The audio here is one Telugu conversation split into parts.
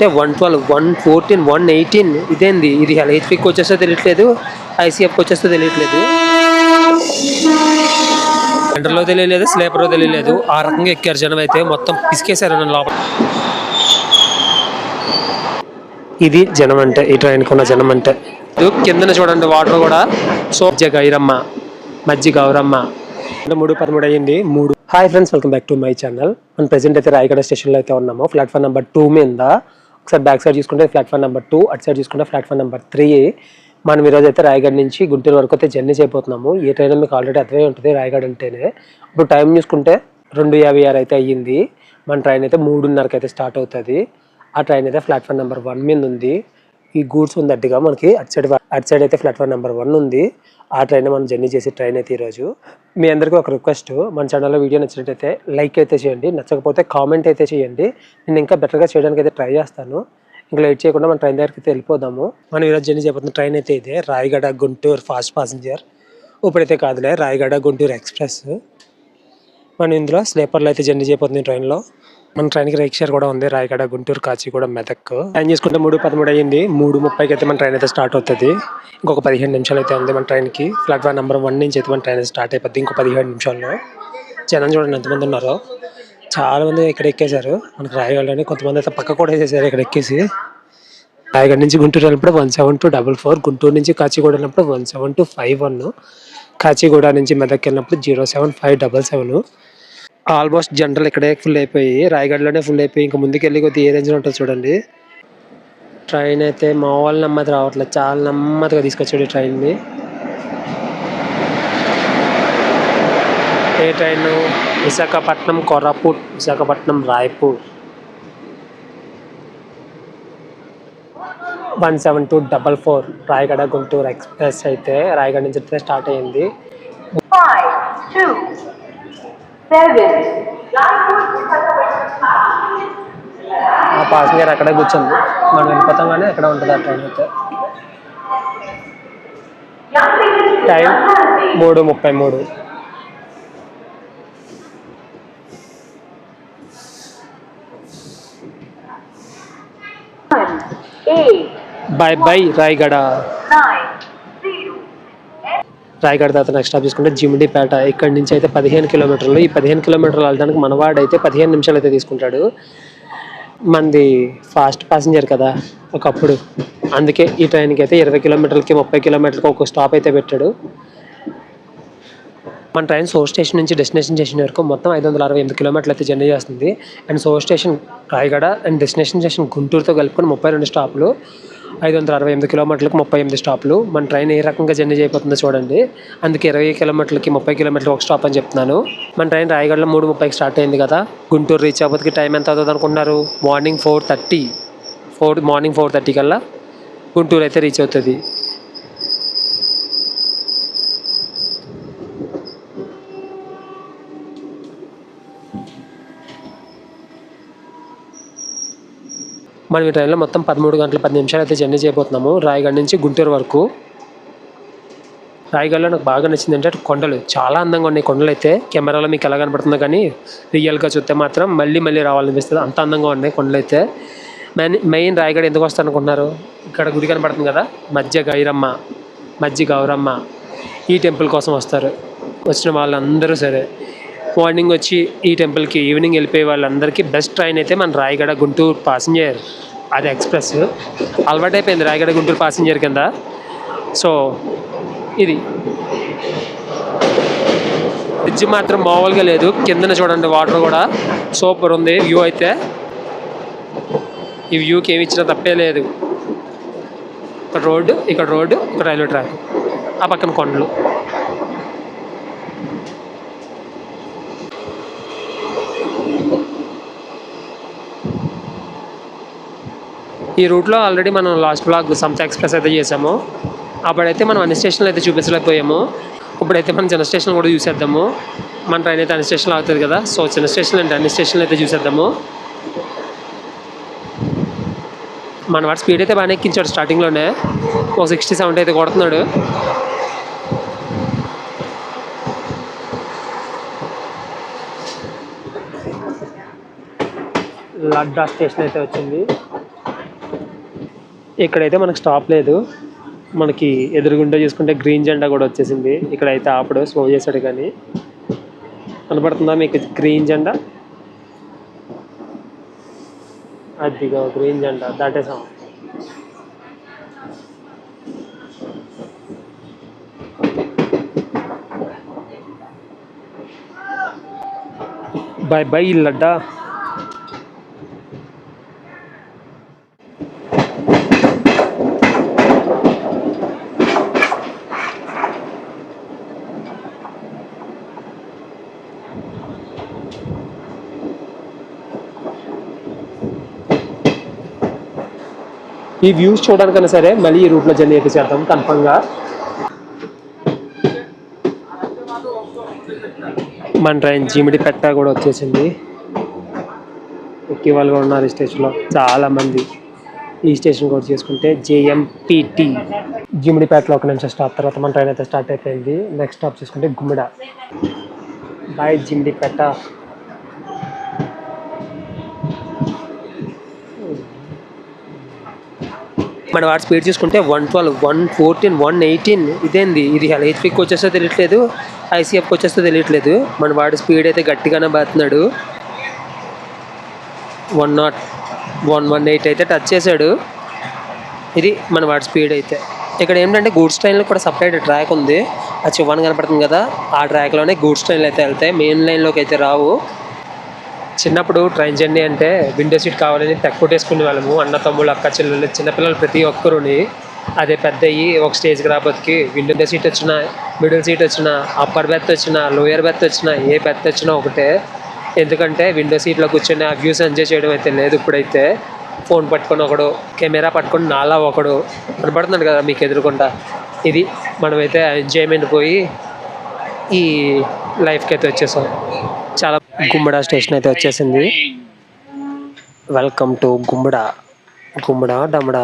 అంటే one twelve one fourteen one eighteen ఇదేంది? ఇది హెచ్పికి వచ్చేస్తో తెలియట్లేదు ఐసీఎఫ్కి వచ్చేస్తో తెలియట్లేదు. సెంటర్లో తెలియలేదు స్లీపర్లో తెలియలేదు. ఆ రకంగా ఎక్కారు జనం అయితే మొత్తం పిసికేశారు నన్ను లోపల. ఇది జనం అంటే ఈ ట్రైన్కి ఉన్న జనం అంటే ఇది కిందన చూడండి వాటర్ కూడా. సో గైరమ్మ మజ్జి గౌరమ్మ. మూడు పదమూడు అయ్యింది మూడు. Hi friends welcome back to my channel మన ప్రెసెంట్ అయితే రాయగడ స్టేషన్లో అయితే ఉన్నాము. ప్లాట్ఫామ్ నెంబర్ టూ మీద ఒకసారి బ్యాక్ సైడ్ చూసుకుంటే ప్లాట్ఫామ్ నెంబర్ టూ అటు సైడ్ చూసుకుంటే ప్లాట్ఫామ్ నెంబర్ త్రీ మనం ఈరోజు అయితే రాయగఢ్ నుంచి గుంటూరు వరకు అయితే జర్నీ చేయబోతున్నాము ఈ ట్రైన్ మీకు ఆల్రెడీ అర్థమై ఉంటుంది రాయగఢ్ అంటేనే. ఇప్పుడు టైం చూసుకుంటే రెండు యాభై ఆరు అయితే అయ్యింది. మన ట్రైన్ అయితే మూడున్నరకి అయితే స్టార్ట్ అవుతుంది. ఆ ట్రైన్ అయితే ప్లాట్ఫామ్ నెంబర్ వన్ మీద ఉంది. ఈ గూడ్స్ ఉంది అడ్డుగా మనకి అటు సైడ్ అటు సైడ్ అయితే ప్లాట్ఫామ్ నెంబర్ వన్ ఉంది. ఆ ట్రైన్ మనం జర్నీ చేసే ట్రైన్ అయితే ఈరోజు. మీ అందరికీ ఒక రిక్వెస్ట్. మన ఛానల్లో వీడియో నచ్చినట్టయితే లైక్ అయితే చేయండి. నచ్చకపోతే కామెంట్ అయితే చేయండి. నేను ఇంకా బెటర్గా చేయడానికి అయితే ట్రై చేస్తాను. ఇంకా లేట్ చేయకుండా మన ట్రైన్ దగ్గరికి అయితే వెళ్ళిపోదాము. మనం ఈరోజు జర్నీ చేయబోతున్న ట్రైన్ అయితే ఇదే. Rayagada Guntur fast passenger. ఇప్పుడైతే కాదులే రాయగడ గుంటూరు ఎక్స్ప్రెస్. మనం ఇందులో స్లీపర్లో అయితే జర్నీ చేయబోతుంది ట్రైన్లో మన ట్రైన్కి రైక్ షేర్ కూడా ఉంది. రాయగడ గుంటూరు కాచిగూడ మెదక్. టైం చేసుకుంటే మూడు పదమూడు అయ్యింది. మూడు ముప్పైకి అయితే మన ట్రైన్ అయితే స్టార్ట్ అవుతుంది. ఇంకొక పదిహేను నిమిషాలు అయితే ఉంది మన ట్రైన్కి. ప్లాట్ఫామ్ నెంబర్ వన్ నుంచి అయితే మన ట్రైన్ స్టార్ట్ అయిపోద్ది ఇంకో పదిహేడు నిమిషాల్లో. జనం చూడండి ఎంతమంది ఉన్నారో. చాలామంది ఇక్కడ ఎక్కేశారు. మనకి రాయగడని కొంతమంది అయితే పక్క కూడా వేసేసారు ఇక్కడ ఎక్కేసి. రాయగడ నుంచి గుంటూరు వెళ్ళినప్పుడు one seven two double four Guntur నుంచి కాచిగూడ వెళ్ళినప్పుడు one seven two five one Kacheguda నుంచి మెదక్ వెళ్ళినప్పుడు zero seven five double seven. Almost general ఇక్కడే ఫుల్ అయిపోయి రాయగడ్లోనే ఫుల్ అయిపోయి ఇంకా ముందుకు వెళ్ళి కొద్దిగా ఏ రేంజ్లో ఉంటుంది చూడండి. ట్రైన్ అయితే మా వాళ్ళు నెమ్మది రావట్లేదు చాలా నెమ్మదిగా తీసుకొచ్చాడు ఈ ట్రైన్ని ఏ train Visakhapatnam Koraput Visakhapatnam Raipur. One seven two double four Rayagada Guntur express అయితే రాయగడ నుంచి అయితే స్టార్ట్ అయ్యింది. Seven, ఆ పాసింజర్ అక్కడే కూర్చుంది. మనం వెళ్ళిపోతాం కానీ అక్కడ ఉంటుంది ఆ ట్రైన్ అయితే. టైం మూడు ముప్పై మూడు. By by Rayagada. రాయగడ తర్వాత నెక్స్ట్ స్టాప్ తీసుకుంటే జిమిడిపేట ఇక్కడ నుంచి అయితే పదిహేను కిలోమీటర్లు. ఈ పదిహేను కిలోమీటర్లు వెళ్ళడానికి మనవాడు అయితే పదిహేను నిమిషాలు అయితే తీసుకుంటాడు. మంది ఫాస్ట్ ప్యాసింజర్ కదా ఒకప్పుడు. అందుకే ఈ ట్రైన్కి అయితే ఇరవై కిలోమీటర్లకి ముప్పై కిలోమీటర్లకి ఒక స్టాప్ అయితే పెట్టాడు. మన ట్రైన్ సోర్ స్టేషన్ నుంచి డెస్టినేషన్ స్టేషన్ వరకు మొత్తం ఐదు వందల అరవై ఎనిమిది కిలోమీటర్లు అయితే జర్నీ చేస్తుంది. And source station Rayagada and destination station గుంటూరుతో కలుపుకొని ముప్పై రెండు స్టాపులు ఐదు వందల అరవై ఎనిమిది కిలోమీటర్లకు ముప్పై ఎనిమిది స్టాపులు. మన ట్రైన్ ఏ రకంగా జర్నీ చేయబోతుందో చూడండి. అందుకే ఇరవై కిలోమీటర్లకి ముప్పై కిలోమీటర్లు ఒక స్టాప్ అని చెప్తున్నాను. మన ట్రైన్ రాయగడలో మూడు ముప్పైకి స్టార్ట్ అయింది కదా. గుంటూరు రీచ్ అవ్వడానికి టైం ఎంత అవుతుంది అనుకున్నారు morning four thirty. Four morning four thirty కల్లా గుంటూరు అయితే రీచ్ అవుతుంది. మనం ఈ ట్రైన్లో మొత్తం పదమూడు గంటల పది నిమిషాలు అయితే జర్నీ చేయబోతున్నాము. రాయగఢ్ నుంచి గుంటూరు వరకు. రాయగఢ్లో నాకు బాగా నచ్చింది అంటే కొండలు. చాలా అందంగా ఉన్నాయి కొండలు అయితే. కెమెరాలో మీకు ఎలా కనపడుతుందో కానీ రియల్గా చూస్తే మాత్రం మళ్ళీ మళ్ళీ రావాలనిపిస్తుంది. అంత అందంగా ఉన్నాయి కొండలు అయితే. మెయిన్ మెయిన్ రాయగఢ ఎందుకు వస్తాను అనుకుంటున్నారు? ఇక్కడ గుడి కనపడుతుంది కదా? మధ్య గైరమ్మ మధ్య గౌరమ్మ ఈ టెంపుల్ కోసం వస్తారు. వచ్చిన వాళ్ళందరూ సరే. మార్నింగ్ వచ్చి ఈ టెంపుల్కి ఈవినింగ్ వెళ్ళిపోయే వాళ్ళందరికీ బెస్ట్ ట్రైన్ అయితే మన రాయగడ గుంటూరు ప్యాసింజర్. అది ఎక్స్ప్రెస్. అలవాటైపోయింది రాయగడ గుంటూరు ప్యాసింజర్ కింద. సో ఇది. బ్రిడ్జ్ మాత్రం మామూలుగా లేదు. కిందన చూడండి వాటర్ కూడా. సూపర్ ఉంది. వ్యూ అయితే. ఈ వ్యూకి ఏమి ఇచ్చినా తప్పే లేదు. ఇక్కడ రోడ్డు ఇక్కడ రోడ్డు ఇక్కడ రైల్వే ట్రాక్. ఆ పక్కన కొండలు. ఈ రూట్లో ఆల్రెడీ మనం లాస్ట్ బ్లాగ్ సంత ఎక్స్ప్రెస్ అయితే చేసాము. అప్పుడైతే మనం అన్ని స్టేషన్లు అయితే చూపించలేకపోయాము. ఇప్పుడైతే మనం చిన్న స్టేషన్ కూడా చూసేద్దాము. మన ట్రైన్ అయితే అన్ని స్టేషన్లు అవుతుంది కదా. సో చిన్న స్టేషన్లు అంటే అన్ని స్టేషన్లు అయితే చూసేద్దాము. మన వాడు స్పీడ్ అయితే బాగానే ఎక్కించాడు స్టార్టింగ్లోనే. ఒక సిక్స్టీ సెవెంటీ అయితే కొడుతున్నాడు. లడ్డా స్టేషన్ అయితే వచ్చింది. ఇక్కడైతే మనకు స్టాప్ లేదు. మనకి ఎదురుగుండా చూసుకుంటే గ్రీన్ జెండా కూడా వచ్చేసింది. ఇక్కడైతే ఆపడు స్లో చేశాడు కానీ. కనపడుతుందా మీకు గ్రీన్ జెండా? అదిగో గ్రీన్ జెండా దాటేసాం బాయ్ బాయ్ లడ్డా. ఈ వ్యూస్ చూడడానికైనా సరే మళ్ళీ ఈ రూట్లో జర్నీ అయితే చేద్దాం కన్ఫర్మ్గా మన ట్రైన్ జీమిడి పెట్ట కూడా వచ్చేసింది. ఎక్కే వాళ్ళు కూడా ఉన్నారు ఈ స్టేషన్లో. చాలా మంది ఈ స్టేషన్ కూడా చేసుకుంటే జేఎంపిటి. జీమిడిపేటలో ఒక నిమిషం స్టాప్ తర్వాత మన ట్రైన్ అయితే స్టార్ట్ అయిపోయింది. నెక్స్ట్ స్టాప్ చేసుకుంటే గుమ్మిడ. బాయ్ జీమిడిపేట. మన వాడు స్పీడ్ చూసుకుంటే one twelve one fourteen one eighteen ఇదేంది? ఇది హెచ్పికి వచ్చేస్తే తెలియట్లేదు ఐసీఎఫ్కి వచ్చేస్తే తెలియట్లేదు. మన వాడి స్పీడ్ అయితే గట్టిగానే బాతున్నాడు. One nought one one eight అయితే టచ్ చేశాడు. ఇది మన వాడి స్పీడ్ అయితే. ఇక్కడ ఏంటంటే గూడ్స్ ట్రైన్లో కూడా సపరేట్ ట్రాక్ ఉంది. ఆ చివరన కనపడుతుంది కదా ఆ ట్రాక్లోనే గూడ్స్ ట్రైన్లు అయితే వెళ్తాయి. మెయిన్ లైన్లోకి అయితే రావు. చిన్నప్పుడు ట్రైన్ జర్నీ అంటే విండో సీట్ కావాలని తెక్కొట్టేసుకునే వాళ్ళము. అన్న తమ్ముళ్ళు అక్క చెల్లెళ్ళు చిన్నపిల్లలు ప్రతి ఒక్కరుని అదే పెద్ద అయ్యి ఒక స్టేజ్కి రాబోతుకి విండో సీట్ వచ్చినా మిడిల్ సీట్ వచ్చినా అప్పర్ బెత్ వచ్చినా లోయర్ బెత్ వచ్చినా ఏ బెత్ వచ్చినా ఒకటే. ఎందుకంటే విండో సీట్లో కూర్చొని ఆ వ్యూస్ ఎంజాయ్ చేయడం అయితే లేదు ఇప్పుడైతే. ఫోన్ పట్టుకొని ఒకడు కెమెరా పట్టుకొని నాలా ఒకడు కనబడుతున్నాడు కదా మీకు ఎదురుకుండా. ఇది మనమైతే ఎంజాయ్మెంట్ పోయి ఈ లైఫ్కి అయితే వచ్చేసాం. చాలా గుమ్మడ స్టేషన్ అయితే వచ్చేసింది. Welcome to గుమ్మడా. గుమ్మడా డమ్మడా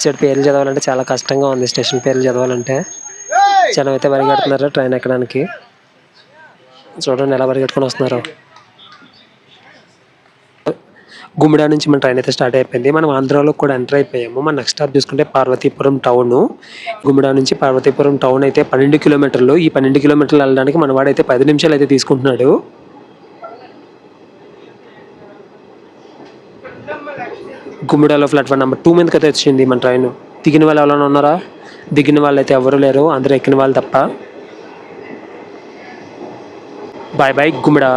చెడు పేర్లు చదవాలంటే చాలా కష్టంగా ఉంది స్టేషన్ పేర్లు చదవాలంటే. జనం అయితే పరిగెడుతున్నారు ట్రైన్ ఎక్కడానికి. చూడండి ఎలా పరిగెట్టుకొని వస్తున్నారు. గుమ్మిడా నుంచి మన ట్రైన్ అయితే స్టార్ట్ అయిపోయింది. మనం ఆంధ్రాలో కూడా ఎంటర్ అయిపోయాము. మన నెక్స్ట్ స్టాప్ చూసుకుంటే పార్వతీపురం టౌన్ గుమ్మిడా నుంచి పార్వతీపురం టౌన్ అయితే పన్నెండు కిలోమీటర్లు. ఈ పన్నెండు కిలోమీటర్లు వెళ్ళడానికి మన వాడైతే పది నిమిషాలు అయితే తీసుకుంటున్నాడు. గుమ్మిడాలో ప్లాట్ఫామ్ నెంబర్ టూ మీదకి అయితే వచ్చింది మన ట్రైన్ దిగిన వాళ్ళు ఎవరైనా ఉన్నారా? దిగిన వాళ్ళు అయితే ఎవరు లేరు. అందరూ ఎక్కిన వాళ్ళు తప్ప. Bye bye Gumada.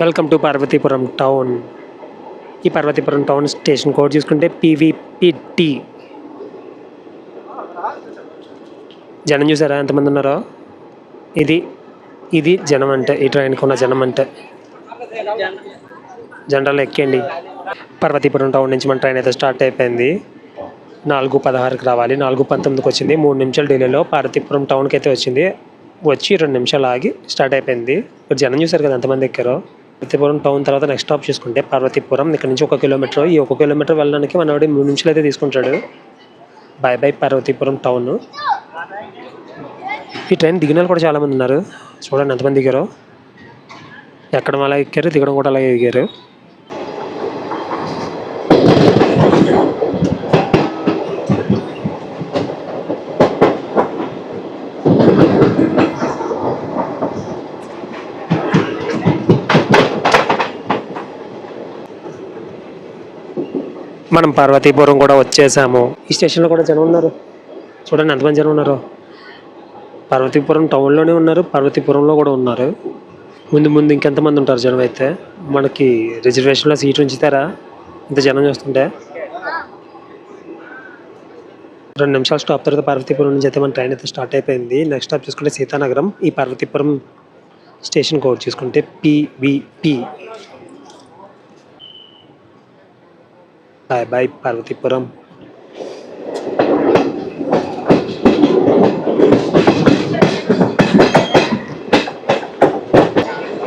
Welcome to Parvathipuram town. ఈ పార్వతీపురం టౌన్ స్టేషన్ కోడ్ చూసుకుంటే పీవీపీటీ జనం చూసారా? ఎంతమంది ఉన్నారో? ఇది ఇది జనం అంటే ఈ ట్రైన్కి ఉన్న జనం అంటే. జనరల్ ఎక్కండి పార్వతీపురం టౌన్ నుంచి మన ట్రైన్ అయితే స్టార్ట్ అయిపోయింది. నాలుగు పదహారుకి రావాలి. నాలుగు పంతొమ్మిదికి వచ్చింది. మూడు నిమిషాలు ఢిల్లీలో పార్వతీపురం టౌన్కి అయితే వచ్చింది. వచ్చి రెండు నిమిషాలు ఆగి స్టార్ట్ అయిపోయింది. ఇప్పుడు జనం చూసారు కదా ఎంతమంది ఎక్కారో? పార్వతీపురం టౌన్ తర్వాత నెక్స్ట్ స్టాప్ చూసుకుంటే పార్వతీపురం. ఇక్కడ నుంచి ఒక కిలోమీటర్. ఈ ఒక కిలోమీటర్ వెళ్ళడానికి మనవాడి మూడు నిమిషాలు అయితే తీసుకుంటాడు. Bye bye Parvathipuram town. ఈ ట్రైన్ దిగిన వాళ్ళు కూడా చాలామంది ఉన్నారు. చూడండి ఎంతమంది దిగారు ఎక్కడం అలా ఎక్కారు దిగడం కూడా అలాగే దిగారు మనం పార్వతీపురం కూడా వచ్చేసాము. ఈ స్టేషన్లో కూడా జనం ఉన్నారు. చూడండి ఎంతమంది జనం ఉన్నారు. పార్వతీపురం టౌన్లోనే ఉన్నారు. పార్వతీపురంలో కూడా ఉన్నారు. ముందు ముందు ఇంకెంతమంది ఉంటారు జనం అయితే? మనకి రిజర్వేషన్లో సీట్ ఉంచుతారా? ఇంత జనం చూస్తుంటే. రెండు నిమిషాలు స్టాప్ తర్వాత పార్వతీపురం నుంచి అయితే మన ట్రైన్ అయితే స్టార్ట్ అయిపోయింది. నెక్స్ట్ స్టాప్ చూసుకుంటే సీతానగరం. ఈ పార్వతీపురం స్టేషన్ కోడ్ చూసుకుంటే పివిపి బాయ్ బాయ్ పార్వతీపురం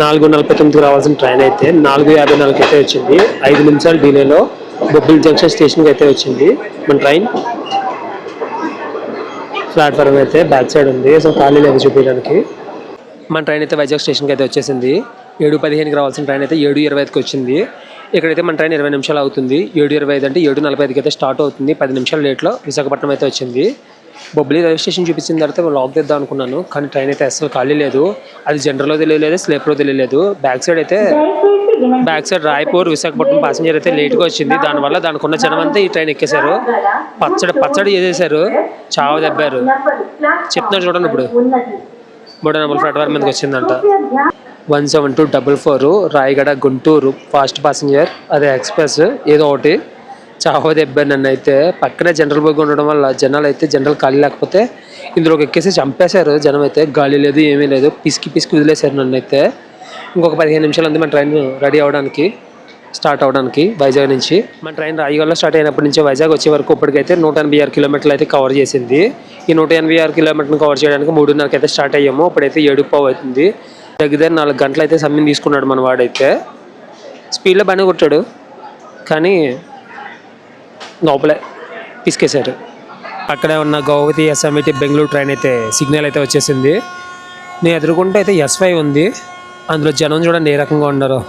నాలుగు నలభై తొమ్మిదికి రావాల్సిన ట్రైన్ అయితే నాలుగు యాభై నాలుగు అయితే వచ్చింది. ఐదు నిమిషాలు డిలేలో బొబ్బిల్ జంక్షన్ స్టేషన్కి అయితే వచ్చింది. మన ట్రైన్ ప్లాట్ఫారం అయితే బ్యాక్ సైడ్ ఉంది. సో ఖాళీ లేదు చూపించడానికి. మన ట్రైన్ అయితే వైజాగ్ స్టేషన్కి అయితే వచ్చేసింది. ఏడు పదిహేనుకి రావాల్సిన ట్రైన్ అయితే ఏడు ఇరవై ఐదుకి వచ్చింది. ఇక్కడైతే మన ట్రైన్ ఇరవై నిమిషాలు అవుతుంది. ఏడు ఇరవై ఐదు అంటే ఏడు నలభై ఐదుకి అయితే స్టార్ట్ అవుతుంది. పది నిమిషాల లేట్లో విశాఖపట్నం అయితే వచ్చింది. బొబ్బిలి రైల్వే స్టేషన్ చూపించిన తర్వాత లాక్ తెద్దాం అనుకున్నాను. కానీ ట్రైన్ అయితే అసలు ఖాళీ లేదు. అది జనరల్లో తెలియలేదు స్లీపర్లో తెలియలేదు. బ్యాక్ సైడ్ అయితే back side Raipur Visakhapatnam passenger అయితే లేట్గా వచ్చింది. దానివల్ల దానికి ఉన్న జనం అంతా ఈ ట్రైన్ ఎక్కేశారు. పచ్చడి పచ్చడి చేసేసారు చావ దెబ్బారు. చెప్తున్నాడు చూడండి ఇప్పుడు. మూడు నెంబర్ ప్లాట్ఫామ్ మీదకి వచ్చిందంట. One seven two double four Rayagada Guntur fast passenger అదే ఎక్స్ప్రెస్ ఏదో ఒకటి. చావ దెబ్బారు నన్ను అయితే పక్కనే జనరల్ బోగి ఉండడం వల్ల జనాలు అయితే జనరల్ ఖాళీ లేకపోతే ఇందులోకి ఎక్కేసి చంపేశారు. జనం అయితే గాలి లేదు ఏమీ లేదు. పిసికి పిసికి వదిలేశారు నన్ను అయితే ఇంకొక పదిహేను నిమిషాలు ఉంది మన ట్రైన్ రెడీ అవ్వడానికి స్టార్ట్ అవ్వడానికి వైజాగ్ నుంచి. మన ట్రైన్ రాయిగడలో స్టార్ట్ అయినప్పటి నుంచి వైజాగ్ వచ్చే వరకు ఇప్పటికైతే నూట ఎనభై ఆరు కిలోమీటర్లు అయితే కవర్ చేసింది. ఈ నూట ఎనభై ఆరు కిలోమీటర్లు కవర్ చేయడానికి మూడున్నరకి అయితే స్టార్ట్ అయ్యాము. ఇప్పుడైతే ఏడు పావు అవుతుంది. దగ్గర నాలుగు గంటలు అయితే సమయం తీసుకున్నాడు మన వాడైతే. స్పీడ్లో బాగానే కొట్టాడు. కానీ లోపలే పిసికేశాడు. అక్కడే ఉన్న గౌహతి ఎస్ఎంఈటి బెంగళూరు ట్రైన్ అయితే సిగ్నల్ అయితే వచ్చేసింది. నేను ఎదుర్కొంటే అయితే ఎస్వై ఉంది. అందులో జనం చూడండి ఏ రకంగా ఉన్నారు.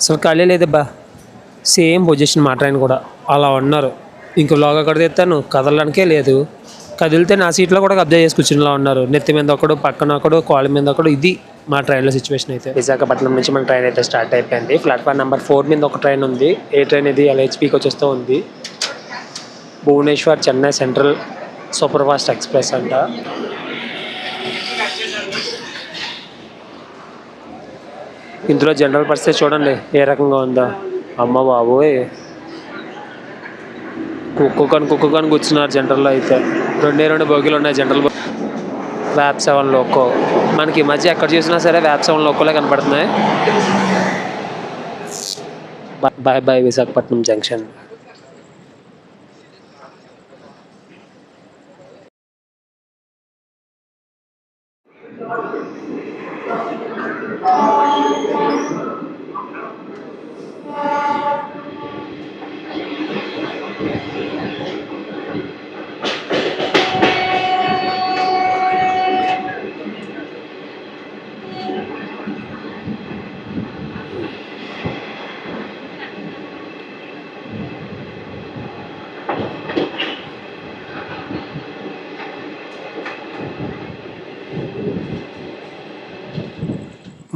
అసలు ఖాళీ లేదబ్బా సేమ్ పొజిషన్ మా ట్రైన్ కూడా. అలా ఉన్నారు. ఇంక లాగా అక్కడ తెస్తాను కదలడానికే లేదు. కదిలితే నా సీట్లో కూడా కబ్జా చేసి ఉన్నారు. నెత్తి మీద ఒకడు పక్కన ఒకడు కాళ్ళ మీద ఒకడు. ఇది మా ట్రైన్లో సిచ్యువేషన్ అయితే. విశాఖపట్నం నుంచి మన ట్రైన్ అయితే స్టార్ట్ అయిపోయింది. ప్లాట్ఫామ్ నెంబర్ ఫోర్ మీద ఒక ట్రైన్ ఉంది. ఏ ట్రైన్ ఇది? ఎల్హెచ్పికి వచ్చేస్తూ ఉంది. Bhubaneswar Chennai central super fast express అంట. ఇందులో జనరల్ పరిస్థితి చూడండి. ఏ రకంగా ఉందో? అమ్మ బాబోయ్. కుక్కని కుక్కని కూర్చున్నారు జనరల్లో అయితే. రెండే రెండు బోగీలు ఉన్నాయి జనరల్ వ్యాప్ సెవెన్ లోకో మనకి ఈ మధ్య ఎక్కడ చూసినా సరే వ్యాప్ సెవెన్ లోకోలే కనపడుతున్నాయి బాయ్ బాయ్ విశాఖపట్నం జంక్షన్.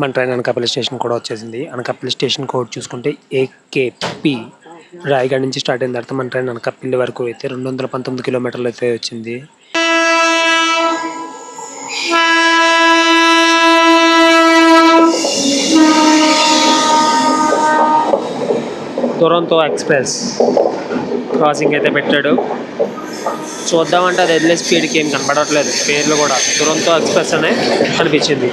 మన ట్రైన్ అనకాపల్లి స్టేషన్ కూడా వచ్చేసింది. అనకాపల్లి స్టేషన్ కోడ్ చూసుకుంటే ఏకేపి రాయగఢ్ నుంచి స్టార్ట్ అయిన తర్వాత మన ట్రైన్ అనకాపల్లి వరకు అయితే రెండు వందల పంతొమ్మిది కిలోమీటర్లు అయితే వచ్చింది. టొరంతో ఎక్స్ప్రెస్ క్రాసింగ్ అయితే పెట్టాడు. చూద్దామంటే అది వదిలే స్పీడ్కి ఏం కనపడట్లేదు పేర్లు కూడా దురంతో ఎక్స్ప్రెస్ అనే కనిపించింది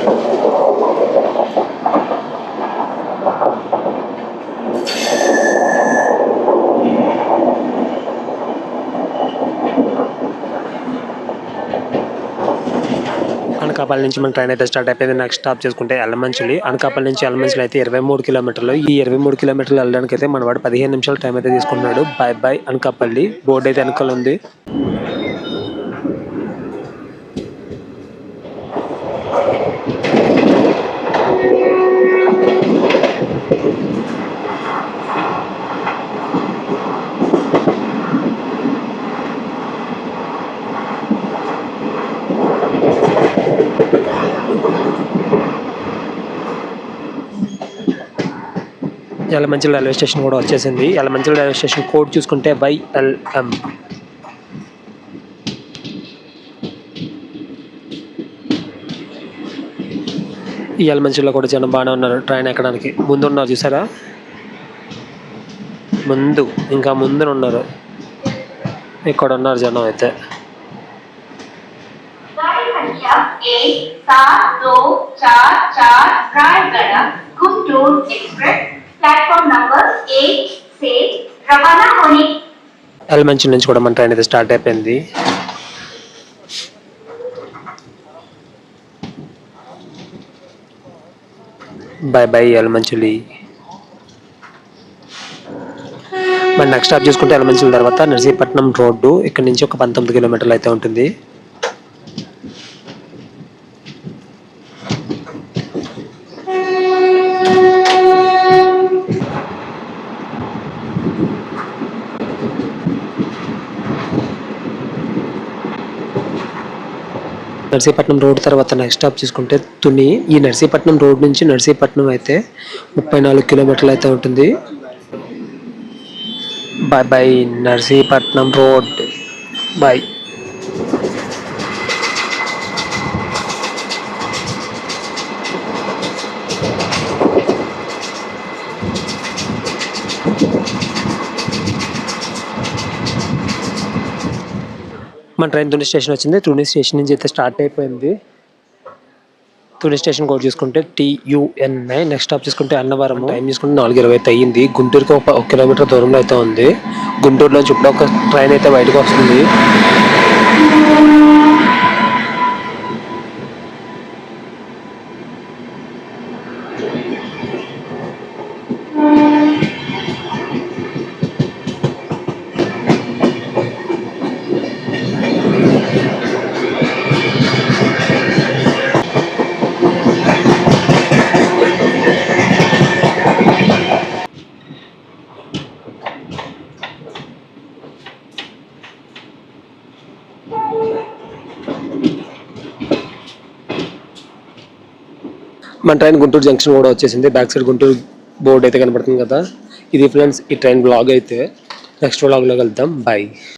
అనకాపల్లి నుంచి మన ట్రైన్ అయితే స్టార్ట్ అయిపోయింది. నెక్స్ట్ స్టాప్ చేసుకుంటే ఎల్లమంచిలి అనకాపల్లి నుంచి ఎల్లమంచిలి అయితే ఇరవై మూడు కిలోమీటర్లు. ఈ ఇరవై మూడు కిలోమీటర్లు వెళ్ళడానికి అయితే మన వాడు పదిహేను నిమిషాలు టైం అయితే తీసుకున్నాడు బై బై అనకాపల్లి. బోర్డు అయితే వెనకాల ఉంది. ఎలమంచిల రైల్వే స్టేషన్ కూడా వచ్చేసింది. ఎలమంచిల రైల్వే స్టేషన్ కోడ్ చూసుకుంటే వైఎల్ఎం ఈ ఎలమంచిలో కూడా జనం బాగానే ఉన్నారు. ట్రైన్ ఎక్కడానికి. ముందు ఉన్నారు చూసారా? ముందు ఇంకా ముందున ఉన్నారు. ఇక్కడ ఉన్నారు జనం అయితే. ప్లాట్ఫామ్ నంబర్ ఎయిట్ నుంచి కూడా మన ట్రైన్ అయితే స్టార్ట్ అయిపోయింది. బాయ్ బాయ్ ఎలమంచులి మరి నెక్స్ట్ స్టాప్ చేసుకుంటే ఎలమంచుల తర్వాత నర్సీపట్నం రోడ్డు. ఇక్కడ నుంచి ఒక పంతొమ్మిది కిలోమీటర్లు అయితే ఉంటుంది. నర్సీపట్నం రోడ్ తర్వాత నెక్స్ట్ స్టాప్ చూసుకుంటే తుని. ఈ నర్సీపట్నం రోడ్ నుంచి నర్సీపట్నం అయితే ముప్పై నాలుగు కిలోమీటర్లు అయితే ఉంటుంది. Bye bye Narsipatnam road. Bye మన ట్రైన్ తుని స్టేషన్ వచ్చింది. తుని స్టేషన్ నుంచి అయితే స్టార్ట్ అయిపోయింది. తుని స్టేషన్ కోడ్ చూసుకుంటే టీయుఎన్ఐ నెక్స్ట్ స్టాప్ చూసుకుంటే అన్నవరం. టైం చూసుకుంటే నాలుగు ఇరవై అయితే అయ్యింది. గుంటూరుకి ఒక కిలోమీటర్ దూరంలో అయితే ఉంది. గుంటూరులో ఇప్పుడు ఒక ట్రైన్ అయితే బయటకు వస్తుంది. మన ట్రైన్ గుంటూరు జంక్షన్ కూడా వచ్చేసింది. బ్యాక్ సైడ్ గుంటూరు బోర్డు అయితే కనపడుతుంది కదా. ఇది ఫ్రెండ్స్ ఈ ట్రైన్ బ్లాగ్ అయితే. నెక్స్ట్ బ్లాగ్లో వెళ్తాం బాయ్